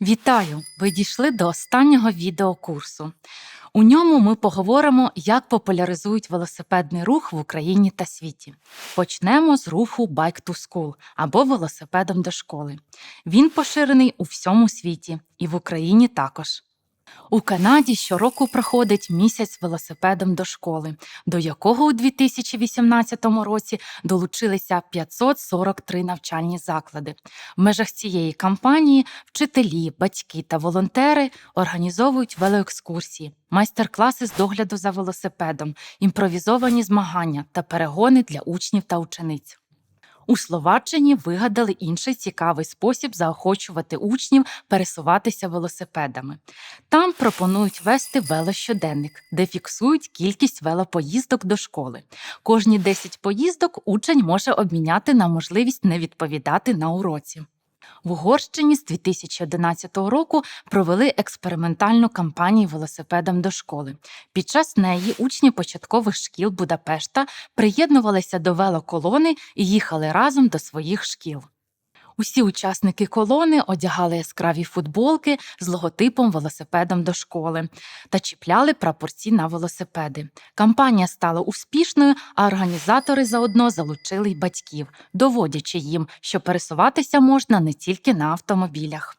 Вітаю! Ви дійшли до останнього відеокурсу. У ньому ми поговоримо, як популяризують велосипедний рух в Україні та світі. Почнемо з руху Bike to School або велосипедом до школи. Він поширений у всьому світі і в Україні також. У Канаді щороку проходить місяць велосипедом до школи, до якого у 2018 році долучилися 543 навчальні заклади. В межах цієї кампанії вчителі, батьки та волонтери організовують велоекскурсії, майстер-класи з догляду за велосипедом, імпровізовані змагання та перегони для учнів та учениць. У Словаччині вигадали інший цікавий спосіб заохочувати учнів пересуватися велосипедами. Там пропонують вести велощоденник, де фіксують кількість велопоїздок до школи. Кожні 10 поїздок учень може обміняти на можливість не відповідати на уроці. В Угорщині з 2011 року провели експериментальну кампанію велосипедом до школи. Під час неї учні початкових шкіл Будапешта приєднувалися до велоколони і їхали разом до своїх шкіл. Усі учасники колони одягали яскраві футболки з логотипом велосипедом до школи та чіпляли прапорці на велосипеди. Кампанія стала успішною, а організатори заодно залучили й батьків, доводячи їм, що пересуватися можна не тільки на автомобілях.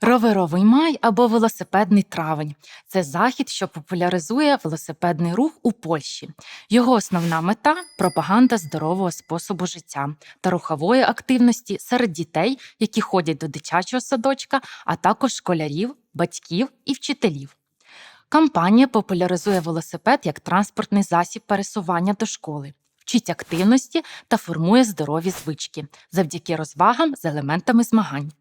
Роверовий май або велосипедний травень це захід, що популяризує велосипедний рух у Польщі. Його основна мета пропаганда здорового способу життя та рухової активності серед дітей, які ходять до дитячого садочка, а також школярів, батьків і вчителів. Кампанія популяризує велосипед як транспортний засіб пересування до школи, вчить активності та формує здорові звички завдяки розвагам з елементами змагань.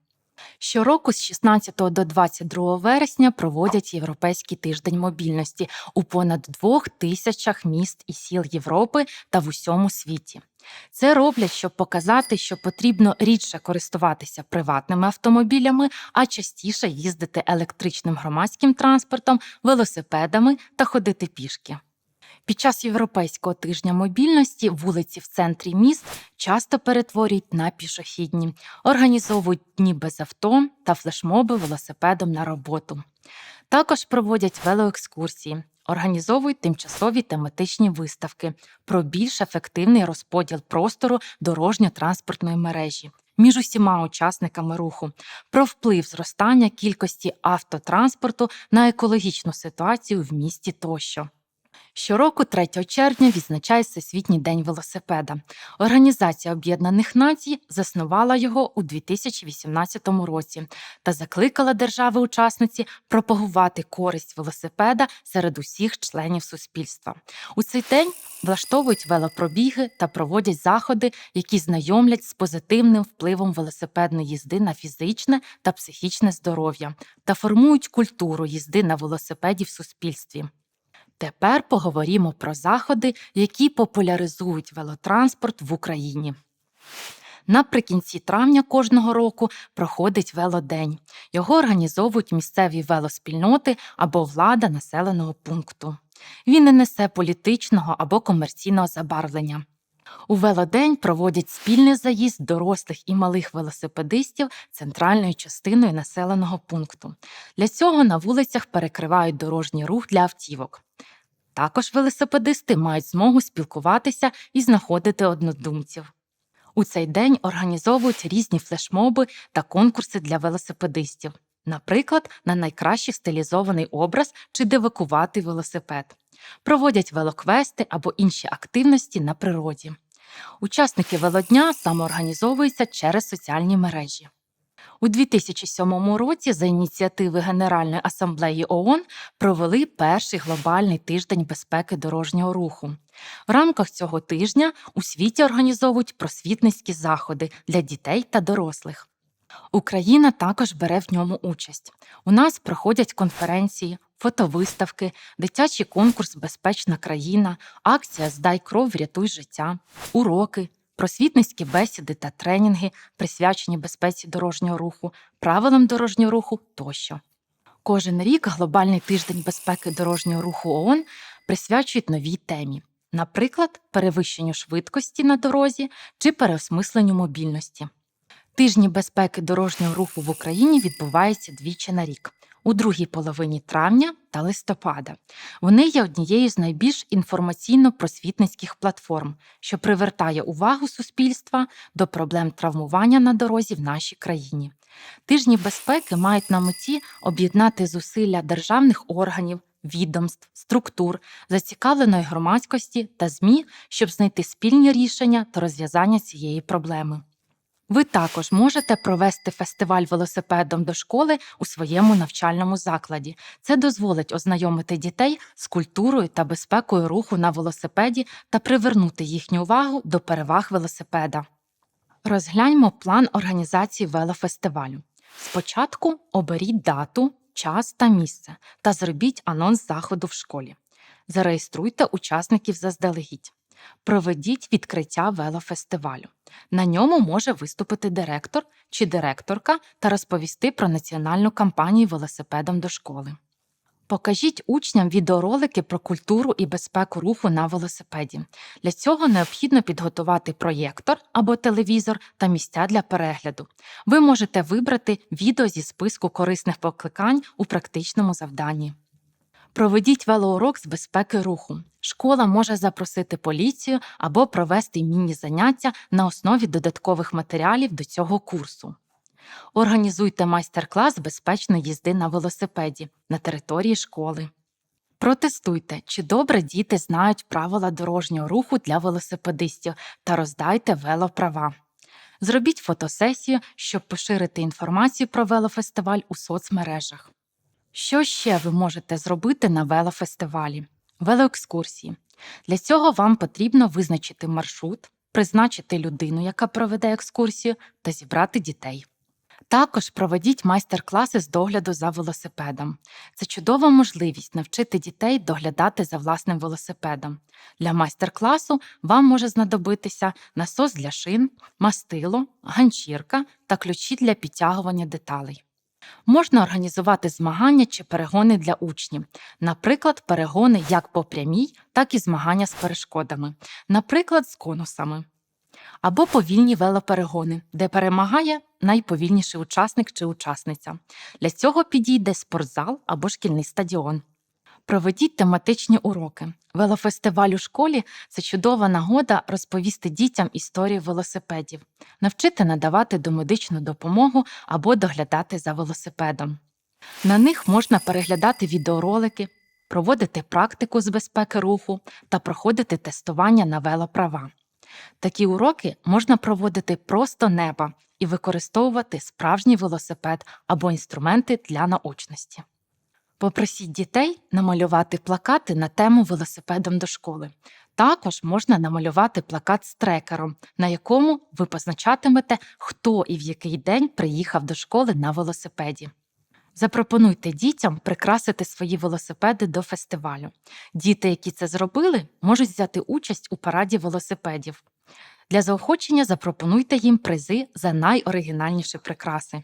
Щороку з 16 до 22 вересня проводять Європейський тиждень мобільності у понад двох тисячах міст і сіл Європи та в усьому світі. Це роблять, щоб показати, що потрібно рідше користуватися приватними автомобілями, а частіше їздити електричним громадським транспортом, велосипедами та ходити пішки. Під час Європейського тижня мобільності вулиці в центрі міст часто перетворюють на пішохідні, організовують дні без авто та флешмоби велосипедом на роботу. Також проводять велоекскурсії, організовують тимчасові тематичні виставки про більш ефективний розподіл простору дорожньо-транспортної мережі. Між усіма учасниками руху про вплив зростання кількості автотранспорту на екологічну ситуацію в місті тощо. Щороку 3 червня відзначає Всесвітній день велосипеда. Організація Об'єднаних Націй заснувала його у 2018 році та закликала держави-учасниці пропагувати користь велосипеда серед усіх членів суспільства. У цей день влаштовують велопробіги та проводять заходи, які знайомлять з позитивним впливом велосипедної їзди на фізичне та психічне здоров'я та формують культуру їзди на велосипеді в суспільстві. Тепер поговоримо про заходи, які популяризують велотранспорт в Україні. Наприкінці травня кожного року проходить велодень. Його організовують місцеві велоспільноти або влада населеного пункту. Він не несе політичного або комерційного забарвлення. У велодень проводять спільний заїзд дорослих і малих велосипедистів центральною частиною населеного пункту. Для цього на вулицях перекривають дорожній рух для автівок. Також велосипедисти мають змогу спілкуватися і знаходити однодумців. У цей день організовують різні флешмоби та конкурси для велосипедистів, наприклад, на найкращий стилізований образ чи девакуватий велосипед, проводять велоквести або інші активності на природі. Учасники велодня самоорганізовуються через соціальні мережі. У 2007 році за ініціативи Генеральної асамблеї ООН провели перший глобальний тиждень безпеки дорожнього руху. В рамках цього тижня у світі організовують просвітницькі заходи для дітей та дорослих. Україна також бере в ньому участь. У нас проходять конференції, фотовиставки, дитячий конкурс Безпечна країна, акція Здай кров, врятуй життя, уроки, просвітницькі бесіди та тренінги, присвячені безпеці дорожнього руху, правилам дорожнього руху тощо. Кожен рік глобальний тиждень безпеки дорожнього руху ООН присвячують новій темі, наприклад, перевищенню швидкості на дорозі чи переосмисленню мобільності. Тижні безпеки дорожнього руху в Україні відбуваються двічі на рік. У другій половині травня та листопада вони є однією з найбільш інформаційно-просвітницьких платформ, що привертає увагу суспільства до проблем травмування на дорозі в нашій країні. Тижні безпеки мають на меті об'єднати зусилля державних органів, відомств, структур, зацікавленої громадськості та ЗМІ, щоб знайти спільні рішення та розв'язання цієї проблеми. Ви також можете провести фестиваль велосипедом до школи у своєму навчальному закладі. Це дозволить ознайомити дітей з культурою та безпекою руху на велосипеді та привернути їхню увагу до переваг велосипеда. Розгляньмо план організації велофестивалю. Спочатку оберіть дату, час та місце та зробіть анонс заходу в школі. Зареєструйте учасників заздалегідь. Проведіть відкриття велофестивалю. На ньому може виступити директор чи директорка та розповісти про національну кампанію велосипедом до школи. Покажіть учням відеоролики про культуру і безпеку руху на велосипеді. Для цього необхідно підготувати проєктор або телевізор та місця для перегляду. Ви можете вибрати відео зі списку корисних покликань у практичному завданні. Проведіть велоурок з безпеки руху. Школа може запросити поліцію або провести міні-заняття на основі додаткових матеріалів до цього курсу. Організуйте майстер-клас безпечної їзди на велосипеді на території школи. Протестуйте, чи добре діти знають правила дорожнього руху для велосипедистів та роздайте велоправа. Зробіть фотосесію, щоб поширити інформацію про велофестиваль у соцмережах. Що ще ви можете зробити на велофестивалі? Велоекскурсії. Для цього вам потрібно визначити маршрут, призначити людину, яка проведе екскурсію, та зібрати дітей. Також проведіть майстер-класи з догляду за велосипедом. Це чудова можливість навчити дітей доглядати за власним велосипедом. Для майстер-класу вам може знадобитися насос для шин, мастило, ганчірка та ключі для підтягування деталей. Можна організувати змагання чи перегони для учнів, наприклад, перегони як по прямій, так і змагання з перешкодами, наприклад, з конусами. Або повільні велоперегони, де перемагає найповільніший учасник чи учасниця. Для цього підійде спортзал або шкільний стадіон. Проведіть тематичні уроки. Велофестиваль у школі це чудова нагода розповісти дітям історію велосипедів, навчити надавати домедичну допомогу або доглядати за велосипедом. На них можна переглядати відеоролики, проводити практику з безпеки руху та проходити тестування на велоправа. Такі уроки можна проводити просто неба і використовувати справжній велосипед або інструменти для наочності. Попросіть дітей намалювати плакати на тему велосипедом до школи. Також можна намалювати плакат з трекером, на якому ви позначатимете, хто і в який день приїхав до школи на велосипеді. Запропонуйте дітям прикрасити свої велосипеди до фестивалю. Діти, які це зробили, можуть взяти участь у параді велосипедів. Для заохочення запропонуйте їм призи за найоригінальніші прикраси.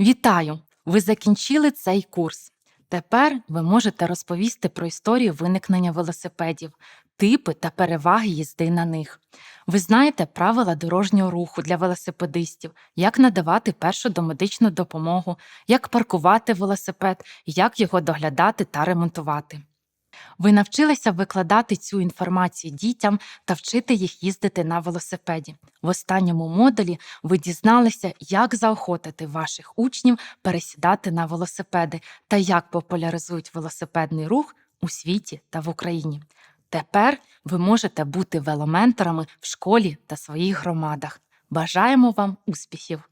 Вітаю! Ви закінчили цей курс. Тепер ви можете розповісти про історію виникнення велосипедів, типи та переваги їзди на них. Ви знаєте правила дорожнього руху для велосипедистів, як надавати першу домедичну допомогу, як паркувати велосипед, як його доглядати та ремонтувати. Ви навчилися викладати цю інформацію дітям та вчити їх їздити на велосипеді. В останньому модулі ви дізналися, як заохотити ваших учнів пересідати на велосипеди та як популяризують велосипедний рух у світі та в Україні. Тепер ви можете бути веломенторами в школі та своїх громадах. Бажаємо вам успіхів!